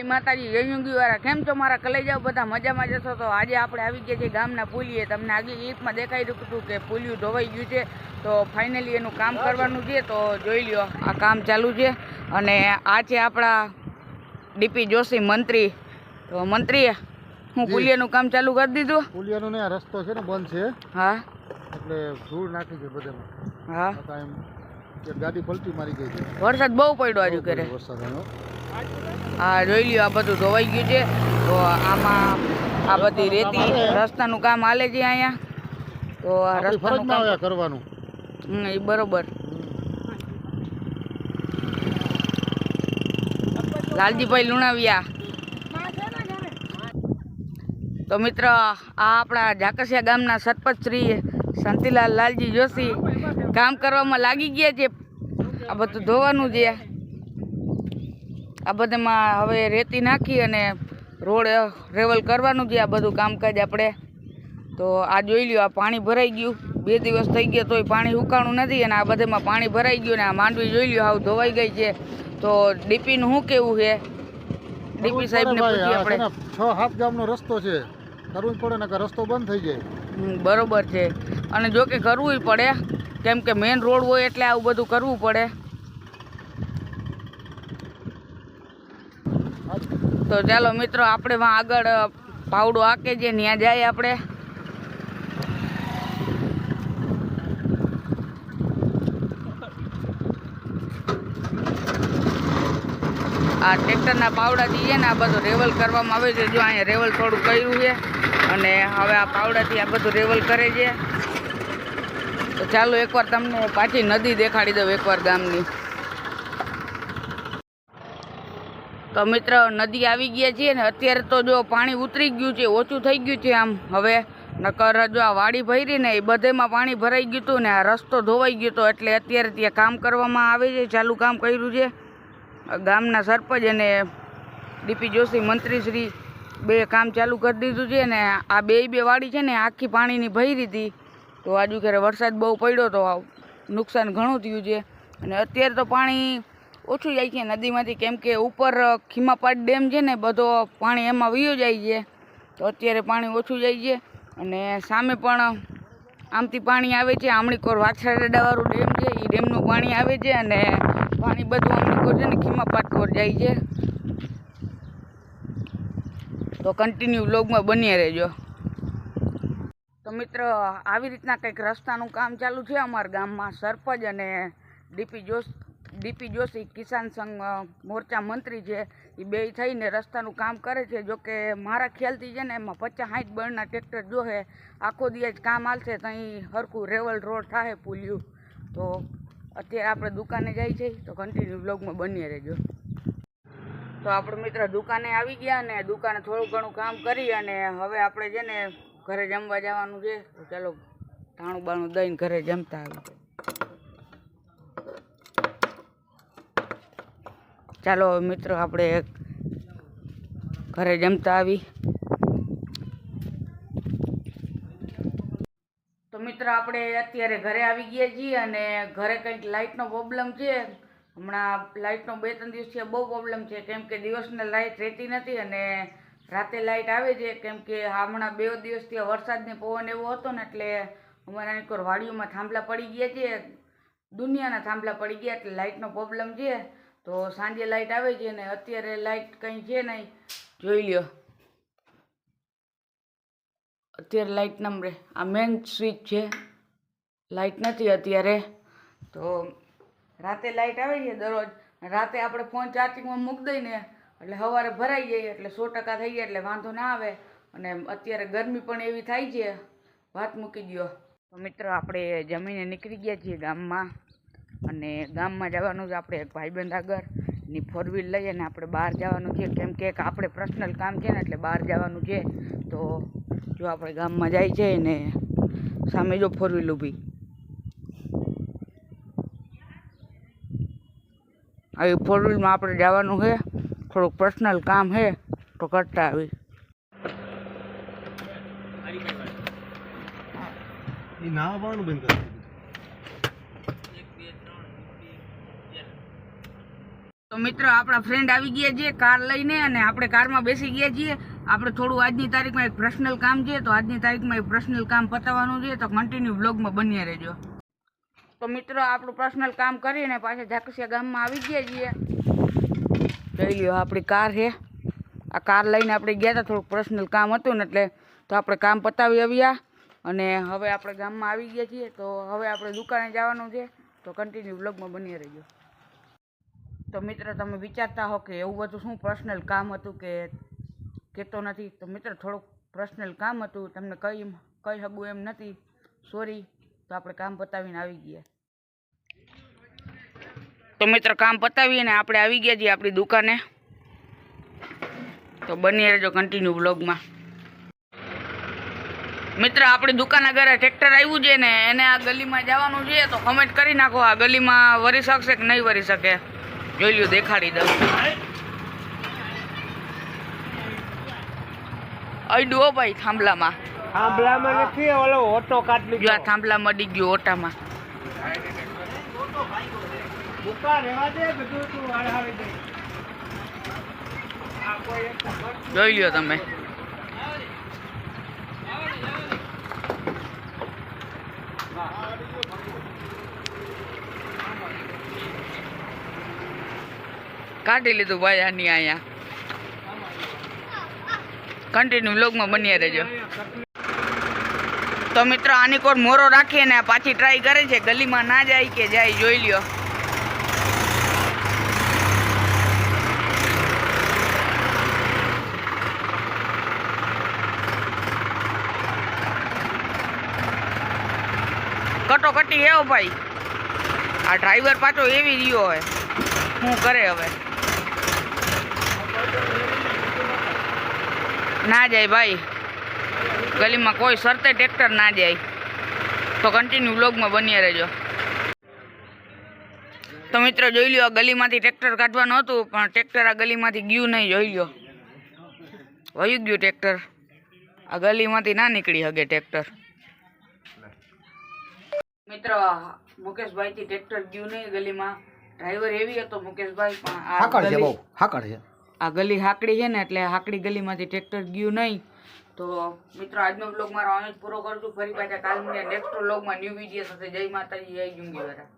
જય માતાજી જય યુંગી વાળા કેમ છો મારા કલેજાઓ બધા મજામાં જશો તો આજે આપણે આવી ગયા છીએ ગામના પુલીએ. તમને આગલી ક્લિપમાં દેખાઈ રહ્યું હતું કે પુલિયું ધોવાઈ ગયું છે. તો ફાઇનલી એનું કામ કરવાનું છે. તો જોઈ લ્યો આ કામ ચાલુ છે. અને આ છે આપણા ડીપી જોશી મંત્રી. તો મંત્રી હું પુલિયાનું કામ ચાલુ કરી દીધું. પુલિયાનું ને રસ્તો છે ને બંધ છે. હા. એટલે ધૂળ નાખી છે બધામાં. હા. ગાડી પલટી મારી ગઈ છે. વરસાદ બહુ પડ્યો આજુ કરે વરસાદ હા જોઈ લ્યો આ બધું ધોવાઈ ગયું છે. તો આમાં આ બધી રેતી રસ્તાનું કામ હાલે છે અહીંયા. તો આ રસ્તાનું કામ કરવાનું. હમ, એ બરોબર. લાલજીભાઈ લુણાવિયા. તો મિત્ર આ આપણા ઝાકસિયા ગામના સરપંચ શ્રી શાંતિલાલ લાલજી જોશી કામ કરવામાં લાગી ગયા છે. આ બધું ધોવાનું છે. આ બધામાં હવે રેતી નાખી અને રોડ રેવલ કરવાનું છે આ બધું કામકાજ આપણે. તો આ જોઈ લ્યો આ પાણી ભરાઈ ગયું. બે દિવસ થઈ ગયા તોય પાણી સુકાણું નથી અને આ બધામાં પાણી ભરાઈ ગયું ને આ માંડવી જોઈ લ્યો આવું ધોવાઈ ગઈ છે. તો ડીપીનું શું કેવું છે? ડીપી સાહેબને પૂછીએ આપણે. છ સાત ગામનો રસ્તો છે. કરવું જ પડે ને રસ્તો બંધ થઈ જાય. બરોબર છે. અને જો કે કરવું પડે. કેમ કે મેઇન રોડ હોય એટલે આવું બધું કરવું પડે. તો ચાલો મિત્રો, આપણે આગળ પાવડું પાવડો આકે છે ત્યાં જાય આપણે. આ ટ્રેક્ટરના પાવડાથી છે ને, આ બધું રેવલ કરવામાં આવે છે. જો અહીંયા રેવલ થોડું કર્યું છે અને હવે આ પાવડાથી આ બધું રેવલ કરે છે. તો ચાલો એકવાર તમને પાછી નદી દેખાડી દઉં, એકવાર ગામની. તો મિત્ર, નદી આવી ગયા છીએ ને અત્યારે તો જો પાણી ઉતરી ગયું છે, ઓછું થઈ ગયું છે આમ. હવે નકર જો આ વાડી ભરી ને એ બધેમાં પાણી ભરાઈ ગયું હતું ને આ રસ્તો ધોવાઈ ગયો હતો એટલે અત્યારે ત્યાં કામ કરવામાં આવે છે, ચાલુ કામ કર્યું છે. ગામના સરપંચ અને ડીપી જોશી મંત્રીશ્રી બે કામ ચાલુ કરી દીધું છે ને આ બે બે વાડી છે ને આખી પાણીની ભરી હતી. તો આજુ ઘરે વરસાદ બહુ પડ્યો તો નુકસાન ઘણું થયું છે. અને અત્યારે તો પાણી ઓછું જાય છે નદીમાંથી, કેમ કે ઉપર ખીમાપાટ ડેમ છે ને, બધો પાણી એમાં વયો જાય છે. તો અત્યારે પાણી ઓછું જાય છે અને સામે પણ આમથી પાણી આવે છે. આમણીકોર વાછરાડાવાળું ડેમ છે એ ડેમનું પાણી આવે છે અને પાણી બધું આમણીકોર છે ને, ખીમાપાટ કોર જાય છે. તો કન્ટિન્યુ વ્લોગમાં બન્યા રહેજો. તો મિત્ર, આવી રીતના કંઈક રસ્તાનું કામ ચાલુ છે અમારા ગામમાં, સરપંચ અને ડીપી જોશ ડીપી જોશી કિસાન સંઘ મોરચા મંત્રી છે એ બે થઈને રસ્તાનું કામ કરે છે. જોકે મારા ખ્યાલથી છે ને, એમાં પચાસ સાઠ બળના ટ્રેક્ટર જોહે, આખો દિવસ કામ હાલશે ત્યાં હરખું રેવલ રોડ થાય પુલ્યું. તો અત્યારે આપણે દુકાને જાય છે, તો કન્ટિન્યુ બ્લોગમાં બની રહેજો. તો આપણે મિત્ર દુકાને આવી ગયા ને દુકાને થોડું ઘણું કામ કરી અને હવે આપણે છે ને, ઘરે જમવા જવાનું છે. તો ચાલો ધાણું બાણું દઈને ઘરે જમતા આવી ચાલો મિત્રો, આપણે ઘરે જમતા આવી. તો મિત્ર, આપણે અત્યારે ઘરે આવી ગયા છીએ અને ઘરે કંઈક લાઇટનો પ્રોબ્લેમ છે. હમણાં લાઇટનો બે ત્રણ દિવસથી બહુ પ્રોબ્લેમ છે. કેમ કે દિવસને લાઇટ રહેતી નથી અને રાતે લાઇટ આવે છે. કેમ કે હમણાં બે દિવસથી વરસાદને પવન એવો હતો ને, એટલે અમારા એક વાડીઓમાં થાંભલા પડી ગયા છે. દુનિયાના થાંભલા પડી ગયા, એટલે લાઇટનો પ્રોબ્લેમ છે. તો સાંજે લાઇટ આવે છે ને અત્યારે લાઇટ કંઈ છે નહીં. જોઈ લ્યો. અત્યારે લાઇટ નંબરે. આ મેન સ્વિચ છે. લાઇટ નથી અત્યારે. તો રાતે લાઇટ આવે છે દરરોજ. રાતે આપણે ફોન ચાર્જિંગમાં મૂકી દઈને એટલે સવારે ભરાઈ જાય, એટલે સો ટકા થઈ જાય, એટલે વાંધો ના આવે. અને અત્યારે ગરમી પણ એવી થાય છે. વાત મૂકી દો મિત્રો, આપણે જમીને નીકળી ગયા છીએ ગામમાં. અને ગામમાં જવાનું છે આપણે એક ભાઈબંધ આગળ એની ફોર વ્હીલ લઈ અને આપણે બહાર જવાનું છે. કેમ કે આપણે પર્સનલ કામ છે ને, એટલે બહાર જવાનું છે. તો જો આપણે ગામમાં જાય છે ને, સામે જો ફોર વ્હીલ ઊભી. આવી ફોર વ્હીલમાં આપણે જવાનું છે. થોડુંક પર્સનલ કામ છે, તો કરતા આવી. એ નાવાનું બંધ કરી તો મિત્રો, આપણા ફ્રેન્ડ આવી ગયા છે કાર લઈને અને આપણે કારમાં બેસી ગયા છીએ. આપણે થોડું આજની તારીખમાં એક પર્સનલ કામ છે, તો આજની તારીખમાં એક પર્સનલ કામ પતાવવાનું છે, તો કન્ટિન્યુ બ્લોગમાં બન્યા રહેજો. તો મિત્રો, આપણું પર્સનલ કામ કરીને પાછા ઝાકસિયા ગામમાં આવી ગયા છીએ. જોઈ લ્યો, આપણી કાર છે. આ કાર લઈને આપણે ગયા હતા, થોડુંક પર્સનલ કામ હતું ને એટલે તો આપણે કામ પતાવી આવ્યા. અને હવે આપણે ગામમાં આવી ગયા છીએ, તો હવે આપણે દુકાને જવાનું છે, તો કન્ટિન્યુ બ્લોગમાં બની રહેજો. તો મિત્ર, તમે વિચારતા હો કે એવું બધું શું પર્સનલ કામ હતું કે કહેતો નથી. તો મિત્ર, થોડુંક પર્સનલ કામ હતું. તમને કઈ કઈ શકું એમ નથી. સોરી તો આપણે કામ પતાવીને આવી ગયા. તો મિત્ર, કામ પતાવીને આપણે આવી ગયા છીએ આપણી દુકાને. તો બની રહેજો કન્ટિન્યુ બ્લોગમાં મિત્ર, આપણી દુકાન આગળ ટ્રેક્ટર આવ્યું છે ને, એને આ ગલીમાં જવાનું છે તો કમેન્ટ કરી નાખો આ ગલીમાં વરી શકશે કે નહીં વરી શકે. જોઈ લ્યો દેખાડી દઉં. અડ્યો ભાઈ થાંભલામાં? થાંભલામાં નથી ઓલો ઓટો કાઢ જો આ થાંભલામાં ડી ગયો ઓટામાં. જોઈ લ્યો તમે. કાઢી લીધું ભાઈ આની અહીંયા. કન્ટિન્યુ વ્લોગમાં બન્યા રહેજો. તો મિત્રો, આની કોર મોરો રાખીને પાછી ટ્રાય કરે છે. ગલીમાં ના જાય કે જાય, જોઈ લ્યો. કટોકટી એવો ભાઈ. આ ડ્રાઈવર પાછો એવી રહ્યો હોય. શું કરે હવે? ના જાય ભાઈ. ગલીમાં કોઈ શરતે ટ્રેક્ટર ના જાય. તો કન્ટિન્યુ વ્લોગમાં બન્યા રહેજો. તો મિત્રો જોઈ લ્યો આ ગલીમાંથી ટ્રેક્ટર કાઢવાનું હતું પણ ટ્રેક્ટર આ ગલીમાંથી ગયું નહીં જોઈ લ્યો. વયું ગયું ટ્રેક્ટર આ ગલીમાંથી ના નીકળી શકે ટ્રેક્ટર મિત્ર મુકેશભાઈ થી ટ્રેક્ટર ગયું નહીં ગલીમાં. ડ્રાઈવર એવી હતો મુકેશભાઈ પણ હાકડ છે બહુ હાકડ છે. આ ગલી હાકડી છે ને એટલે હાકડી ગલીમાંથી ટ્રેક્ટર ગયું નહીં. તો મિત્રો, આજનો બ્લોગ મારો અહીં જ પૂરો કરું ફરી પાછા કાલ મને નેક્સ્ટ બ્લોગમાં ન્યૂ વીડિયો સાથે જય માતાજી, જય જુંગી વાળા